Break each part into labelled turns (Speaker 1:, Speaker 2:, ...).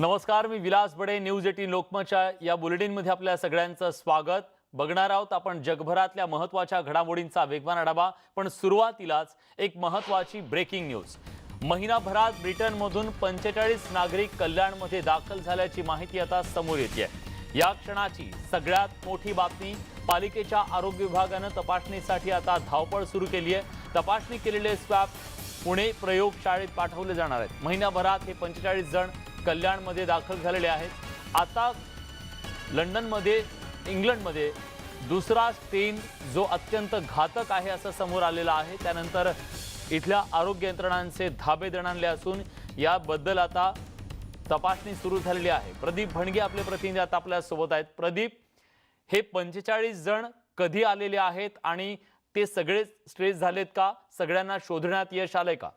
Speaker 1: नमस्कार मी Vilas Bade news eighteen लोकमतच्या या बुलेटिनमध्ये आपल्या सगळ्यांचं स्वागत. बघणार आहोत आपण जगभरातल्या महत्त्वाच्या घडामोडींचा वेगवान आढावा पण सुरुवातीलाच एक महत्त्वाची ब्रेकिंग न्यूज महिनाभरात ब्रिटनमधून पंचेचाळीस नागरिक कल्याणमध्ये दाखल झाल्याची माहिती आता समोर येते या क्षणाची सगळ्यात मोठी बातमी पालिकेच्या आरोग्य विभागानं तपासणीसाठी आता धावपळ सुरू केली आहे. तपासणी केलेले स्वॅब पुणे प्रयोगशाळेत पाठवले जाणार आहेत. महिन्याभरात हे पंचेचाळीस जण कल्याणमध्ये दाखल झालेले आहेत. आता लंडनमध्ये इंग्लंडमध्ये दुसरा स्टेन जो अत्यंत घातक आहे असं समोर आलेला आहे. त्यानंतर इथल्या आरोग्य यंत्रणांचे धाबे देण्याले असून याबद्दल आता तपासणी सुरू झालेली आहे. प्रदीप भणगे आपले प्रतिनिधी आता आपल्यासोबत आहेत. प्रदीप हे पंचेचाळीस जण कधी आलेले आहेत आणि ते सगळेच स्ट्रेस झालेत का? सगळ्यांना शोधण्यात यश आलंय का?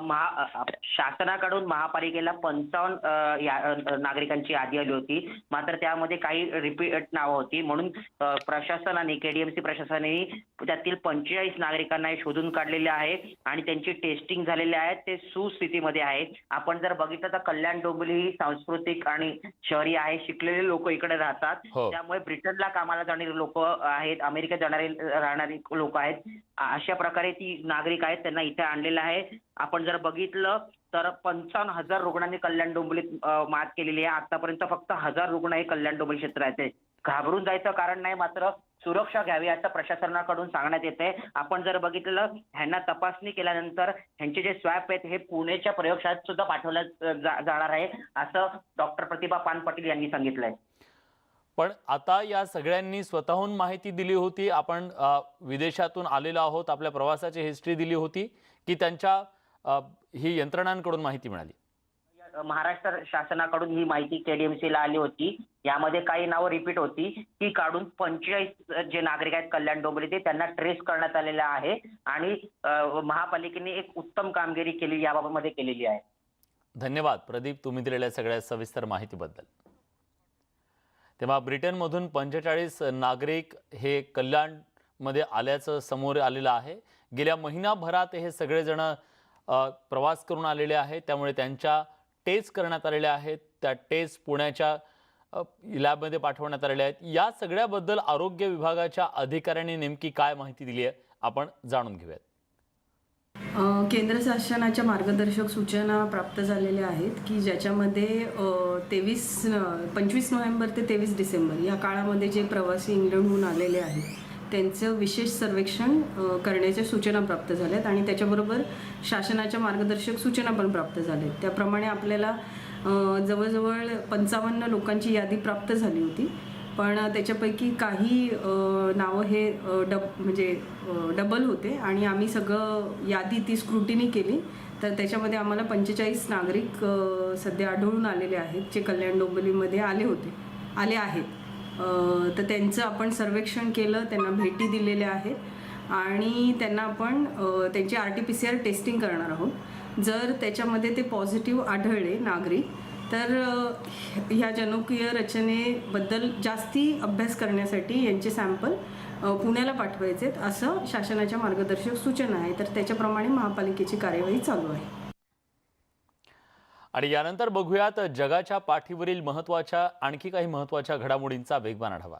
Speaker 2: महा शासनाकडून महापालिकेला पंचावन्न या- नागरिकांची यादी आली होती. मात्र त्यामध्ये काही रिपीट नावं होती. म्हणून प्रशासनाने केडीएमसी प्रशासनाने त्यातील पंचेचाळीस नागरिकांना शोधून काढलेले आहे आणि त्यांची टेस्टिंग झालेली आहे. ते सुस्थितीमध्ये आहे. आपण जर बघितलं तर कल्याण डोंबिवली ही सांस्कृतिक आणि शहरी आहे. शिकलेले लोक इकडे राहतात.
Speaker 1: हो.
Speaker 2: त्यामुळे ब्रिटनला कामाला जाणारी लोक आहेत. अमेरिकेत जाणारे राहणारी लोक आहेत. अशा प्रकारे ती नागरिक आहेत. त्यांना इथे आणलेलं आहे. आपण जर बघितलं तर पंचावन्न हजार रुग्णांनी कल्याण डोंबिवलीत मात केलेली आहे. आतापर्यंत फक्त हजार रुग्ण हे कल्याण डोंबिवली क्षेत्रात आहेत घाबरून जायचं कारण नाही मात्र सुरक्षा घ्यावी असं प्रशासनाकडून सांगण्यात येते आपण जर बघितलं ह्यांना तपासणी केल्यानंतर ह्यांचे जे स्वॅप आहेत हे पुणेच्या प्रयोगशाळेत सुद्धा पाठवल्या जा- जाणार आहे असं डॉक्टर प्रतिभा पान पाटील यांनी सांगितलंय.
Speaker 1: पण आता या सगळ्यांनी स्वतःहून माहिती दिली होती. आपण विदेशातून आलेलो आहोत आपल्या प्रवासाची हिस्ट्री दिली होती की त्यांच्या ही यंत्रणांकडून माहिती मिळाली.
Speaker 2: महाराष्ट्र शासनाकडून ही माहिती KDMC ला आली होती. यामध्ये काही नावं रिपीट होती. ती काढून पंचेचाळीस जे नागरिक आहेत कल्याण डोंबिवली ते त्यांना ट्रेस करण्यात आलेलं आहे आणि महापालिकेने एक उत्तम कामगिरी केली याबाबतमध्ये केलेली आहे.
Speaker 1: धन्यवाद. प्रदीप तुम्ही दिलेल्या सगळ्या सविस्तर माहितीबद्दल. तेव्हा ब्रिटनमधून पंचेचाळीस नागरिक हे कल्याणमध्ये आल्याचं समोर आलेलं आहे. गेल्या महिनाभरात हे सगळेजण प्रवास करून आलेले आहेत. त्यामुळे त्यांच्या टेस्ट करण्यात आलेल्या आहेत. त्या टेस्ट पुण्याच्या लॅबमध्ये पाठवण्यात आलेल्या आहेत. या सगळ्याबद्दल आरोग्य विभागाच्या अधिकाऱ्यांनी नेमकी काय माहिती दिली आहे आपण जाणून घेऊयात.
Speaker 3: केंद्र शासनाच्या मार्गदर्शक सूचना प्राप्त झालेल्या आहेत की ज्याच्यामध्ये तेवीस पंचवीस नोव्हेंबर ते तेवीस डिसेंबर या काळामध्ये जे प्रवासी इंग्लंडहून आलेले आहेत त्यांचं विशेष सर्वेक्षण करण्याच्या सूचना प्राप्त झाल्यात आणि त्याच्याबरोबर शासनाच्या मार्गदर्शक सूचना पण प्राप्त झाल्या त्याप्रमाणे आपल्याला जवळजवळ पंचावन्न लोकांची यादी प्राप्त झाली होती. पण त्याच्यापैकी काही नावं हे डब म्हणजे डबल होते आणि आम्ही सगळं यादी ती स्क्रुटिनी केली. तर त्याच्यामध्ये आम्हाला पंचेचाळीस नागरिक सध्या आढळून आलेले आहेत जे कल्याण डोंबिवलीमध्ये आले होते आले आहेत. तर त्यांचं आपण सर्वेक्षण केलं त्यांना भेटी दिलेल्या आहेत आणि त्यांना आपण त्यांची R T P C R testing करणार आहोत. जर त्याच्यामध्ये ते पॉझिटिव्ह आढळले नागरिक तर ह्या जनुकीय रचनेबद्दल जास्ती अभ्यास करण्यासाठी यांचे सॅम्पल पुण्याला पाठवायचे आहेत असं शासनाच्या मार्गदर्शक सूचना आहे. तर त्याच्याप्रमाणे महापालिकेची कार्यवाही चालू आहे.
Speaker 1: आणि यानंतर बघूयात जगाच्या पाठीवरील महत्त्वाच्या आणखी काही महत्त्वाच्या घडामोडींचा वेगवान आढावा.